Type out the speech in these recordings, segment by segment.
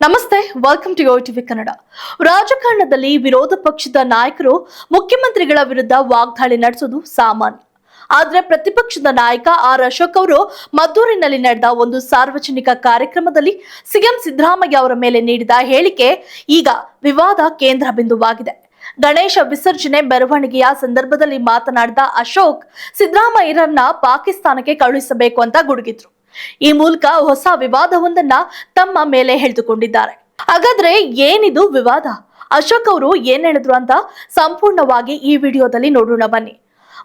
ನಮಸ್ತೆ welcome to TV Kannada ರಾಜಕಾರಣದಲ್ಲಿ ವಿರೋಧ ಪಕ್ಷದ ನಾಯಕರು ಮುಖ್ಯಮಂತ್ರಿಗಳ ವಿರುದ್ಧ ವಾಗ್ದಾಳಿ ನಡೆಸೋದು ಸಾಮಾನ್ಯ. ಆದ್ರೆ ಪ್ರತಿಪಕ್ಷದ ನಾಯಕ ಆರ್ ಅಶೋಕ್ ಅವರು ಮದ್ದೂರಿನಲ್ಲಿ ನಡೆದ ಒಂದು ಸಾರ್ವಜನಿಕ ಕಾರ್ಯಕ್ರಮದಲ್ಲಿ ಸಿಎಂ ಸಿದ್ದರಾಮಯ್ಯ ಅವರ ಮೇಲೆ ನೀಡಿದ ಹೇಳಿಕೆ ಈಗ ವಿವಾದ ಕೇಂದ್ರ ಬಿಂದುವಾಗಿದೆ. ಗಣೇಶ ವಿಸರ್ಜನೆ ಮೆರವಣಿಗೆಯ ಸಂದರ್ಭದಲ್ಲಿ ಮಾತನಾಡಿದ ಅಶೋಕ್, ಸಿದ್ದರಾಮಯ್ಯರನ್ನ ಪಾಕಿಸ್ತಾನಕ್ಕೆ ಕಳುಹಿಸಬೇಕು ಅಂತ ಗುಡುಗಿದ್ರು. ಈ ಮೂಲಕ ಹೊಸ ವಿವಾದವೊಂದನ್ನ ತಮ್ಮ ಮೇಲೆ ಎಳೆದುಕೊಂಡಿದ್ದಾರೆ. ಹಾಗಾದ್ರೆ ಏನಿದು ವಿವಾದ? ಅಶೋಕ್ ಅವರು ಏನ್ ಹೇಳಿದ್ರು ಅಂತ ಸಂಪೂರ್ಣವಾಗಿ ಈ ವಿಡಿಯೋದಲ್ಲಿ ನೋಡೋಣ ಬನ್ನಿ.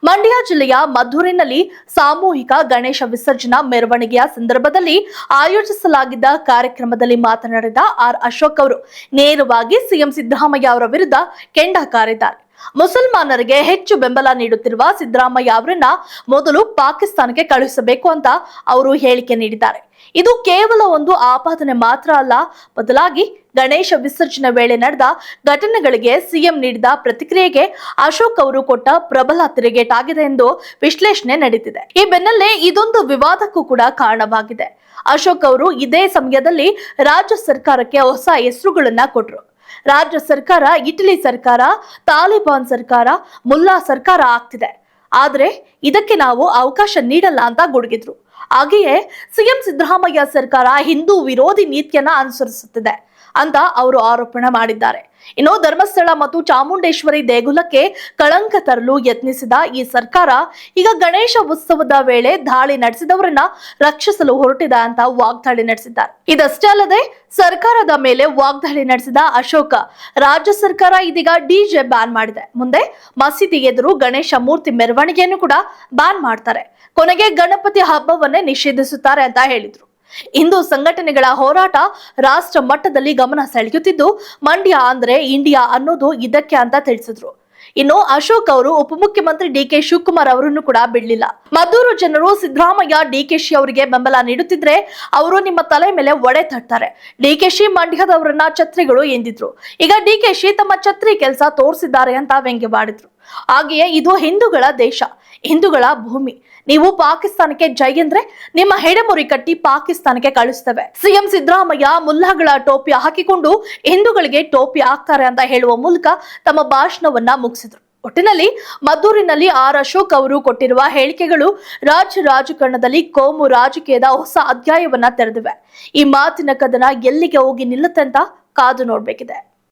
ಮಂಡ್ಯ ಜಿಲ್ಲೆಯ ಮದ್ದೂರಿನಲ್ಲಿ ಸಾಮೂಹಿಕ ಗಣೇಶ ವಿಸರ್ಜನಾ ಮೆರವಣಿಗೆಯ ಸಂದರ್ಭದಲ್ಲಿ ಆಯೋಜಿಸಲಾಗಿದ್ದ ಕಾರ್ಯಕ್ರಮದಲ್ಲಿ ಮಾತನಾಡಿದ ಆರ್ ಅಶೋಕ್ ಅವರು, ನೇರವಾಗಿ ಸಿಎಂ ಸಿದ್ದರಾಮಯ್ಯ ಅವರ ವಿರುದ್ಧ ಕೆಂಡ ಕಾರಿದ್ದಾರೆ. ಮುಸಲ್ಮಾನರಿಗೆ ಹೆಚ್ಚು ಬೆಂಬಲ ನೀಡುತ್ತಿರುವ ಸಿದ್ದರಾಮಯ್ಯ ಅವರನ್ನ ಮೊದಲು ಪಾಕಿಸ್ತಾನಕ್ಕೆ ಕಳುಹಿಸಬೇಕು ಅಂತ ಅವರು ಹೇಳಿಕೆ ನೀಡಿದ್ದಾರೆ. ಇದು ಕೇವಲ ಒಂದು ಆಪಾದನೆ ಮಾತ್ರ ಅಲ್ಲ, ಬದಲಾಗಿ ಗಣೇಶ ವಿಸರ್ಜನೆ ವೇಳೆ ನಡೆದ ಘಟನೆಗಳಿಗೆ ಸಿಎಂ ನೀಡಿದ ಪ್ರತಿಕ್ರಿಯೆಗೆ ಅಶೋಕ್ ಅವರು ಕೊಟ್ಟ ಪ್ರಬಲ ತಿರುಗೇಟ್ ಆಗಿದೆ ಎಂದು ವಿಶ್ಲೇಷಣೆ ನಡೀತಿದೆ ಈ ಬೆನ್ನಲ್ಲೇ ಇದೊಂದು ವಿವಾದಕ್ಕೂ ಕೂಡ ಕಾರಣವಾಗಿದೆ. ಅಶೋಕ್ ಅವರು ಇದೇ ಸಮಯದಲ್ಲಿ ರಾಜ್ಯ ಸರ್ಕಾರಕ್ಕೆ ಹೊಸ ಹೆಸರುಗಳನ್ನ ಕೊಟ್ರು. ರಾಜ್ಯ ಸರ್ಕಾರ, ಇಟಲಿ ಸರ್ಕಾರ, ತಾಲಿಬಾನ್ ಸರ್ಕಾರ, ಮುಲ್ಲಾ ಸರ್ಕಾರ ಆಗ್ತಿದೆ. ಆದ್ರೆ ಇದಕ್ಕೆ ನಾವು ಅವಕಾಶ ನೀಡಲ್ಲ ಅಂತ ಗುಡುಗಿದ್ರು. ಹಾಗೆಯೇ ಸಿಎಂ ಸಿದ್ದರಾಮಯ್ಯ ಸರ್ಕಾರ ಹಿಂದೂ ವಿರೋಧಿ ನೀತಿಯನ್ನ ಅನುಸರಿಸುತ್ತಿದೆ. ಅಂತ ಅವರು ಆರೋಪಣೆ ಮಾಡಿದ್ದಾರೆ. ಇನ್ನು ಧರ್ಮಸ್ಥಳ ಮತ್ತು ಚಾಮುಂಡೇಶ್ವರಿ ದೇಗುಲಕ್ಕೆ ಕಳಂಕ ತರಲು ಯತ್ನಿಸಿದ ಈ ಸರ್ಕಾರ ಈಗ ಗಣೇಶ ಉತ್ಸವದ ವೇಳೆ ದಾಳಿ ನಡೆಸಿದವರನ್ನ ರಕ್ಷಿಸಲು ಹೊರಟಿದೆ ಅಂತ ವಾಗ್ದಾಳಿ ನಡೆಸಿದ್ದಾರೆ. ಇದಷ್ಟೇ ಅಲ್ಲದೆ ಸರ್ಕಾರದ ಮೇಲೆ ವಾಗ್ದಾಳಿ ನಡೆಸಿದ ಅಶೋಕ ರಾಜ್ಯ ಸರ್ಕಾರ ಇದೀಗ ಡಿಜೆ ಬ್ಯಾನ್ ಮಾಡಿದೆ. ಮುಂದೆ ಮಸೀದಿ ಎದುರು ಗಣೇಶ ಮೂರ್ತಿ ಮೆರವಣಿಗೆಯನ್ನು ಕೂಡ ಬ್ಯಾನ್ ಮಾಡ್ತಾರೆ. ಕೊನೆಗೆ ಗಣಪತಿ ಹಬ್ಬವನ್ನೇ ನಿಷೇಧಿಸುತ್ತಾರೆ ಅಂತ ಹೇಳಿದ್ರು. ಹಿಂದೂ ಸಂಘಟನೆಗಳ ಹೋರಾಟ ರಾಷ್ಟ್ರ ಮಟ್ಟದಲ್ಲಿ ಗಮನ ಸೆಳೆಯುತ್ತಿದ್ದು, ಮಂಡ್ಯ ಅಂದ್ರೆ ಇಂಡಿಯಾ ಅನ್ನೋದು ಇದಕ್ಕೆ ಅಂತ ತಿಳಿಸಿದ್ರು. ಇನ್ನು ಅಶೋಕ್ ಅವರು ಉಪಮುಖ್ಯಮಂತ್ರಿ ಡಿ ಕೆ ಶಿವಕುಮಾರ್ ಅವರನ್ನು ಕೂಡ ಬಿಡಲಿಲ್ಲ. ಮದ್ದೂರು ಜನರು ಸಿದ್ದರಾಮಯ್ಯ ಡಿಕೆಶಿ ಅವರಿಗೆ ಬೆಂಬಲ ನೀಡುತ್ತಿದ್ರೆ ಅವರು ನಿಮ್ಮ ತಲೆ ಮೇಲೆ ಒಡೆ ಕೆ ಡಿಕೆಶಿ ಮಂಡ್ಯದವರನ್ನ ಛತ್ರಿಗಳು ಎಂದಿದ್ರು. ಈಗ ಡಿಕೆಶಿ ತಮ್ಮ ಛತ್ರಿ ಕೆಲಸ ತೋರಿಸಿದ್ದಾರೆ ಅಂತ ವ್ಯಂಗ್ಯವಾಡಿದ್ರು. ಹಾಗೆಯೇ ಇದು ಹಿಂದೂಗಳ ದೇಶ, ಹಿಂದೂಗಳ ಭೂಮಿ. ನೀವು ಪಾಕಿಸ್ತಾನಕ್ಕೆ ಜೈ ಅಂದ್ರೆ ನಿಮ್ಮ ಹೆಡೆಮುರಿ ಕಟ್ಟಿ ಪಾಕಿಸ್ತಾನಕ್ಕೆ ಕಳಿಸ್ತವೆ. ಸಿಎಂ ಸಿದ್ದರಾಮಯ್ಯ ಮುಲ್ಲಾಗಳ ಟೋಪಿ ಹಾಕಿಕೊಂಡು ಹಿಂದೂಗಳಿಗೆ ಟೋಪಿ ಹಾಕ್ತಾರೆ ಅಂತ ಹೇಳುವ ಮೂಲಕ ತಮ್ಮ ಭಾಷಣವನ್ನ ಮುಗಿಸಿದ್ರು. ಒಟ್ಟಿನಲ್ಲಿ ಮದ್ದೂರಿನಲ್ಲಿ ಆರ್ ಅಶೋಕ್ ಅವರು ಕೊಟ್ಟಿರುವ ಹೇಳಿಕೆಗಳು ರಾಜ್ಯ ರಾಜಕಾರಣದಲ್ಲಿ ಕೋಮು ರಾಜಕೀಯದ ಹೊಸ ಅಧ್ಯಾಯವನ್ನ ತೆರೆದಿವೆ. ಈ ಮಾತಿನ ಕದನ ಎಲ್ಲಿಗೆ ಹೋಗಿ ನಿಲ್ಲುತ್ತೆ ಅಂತ ಕಾದು ನೋಡ್ಬೇಕಿದೆ.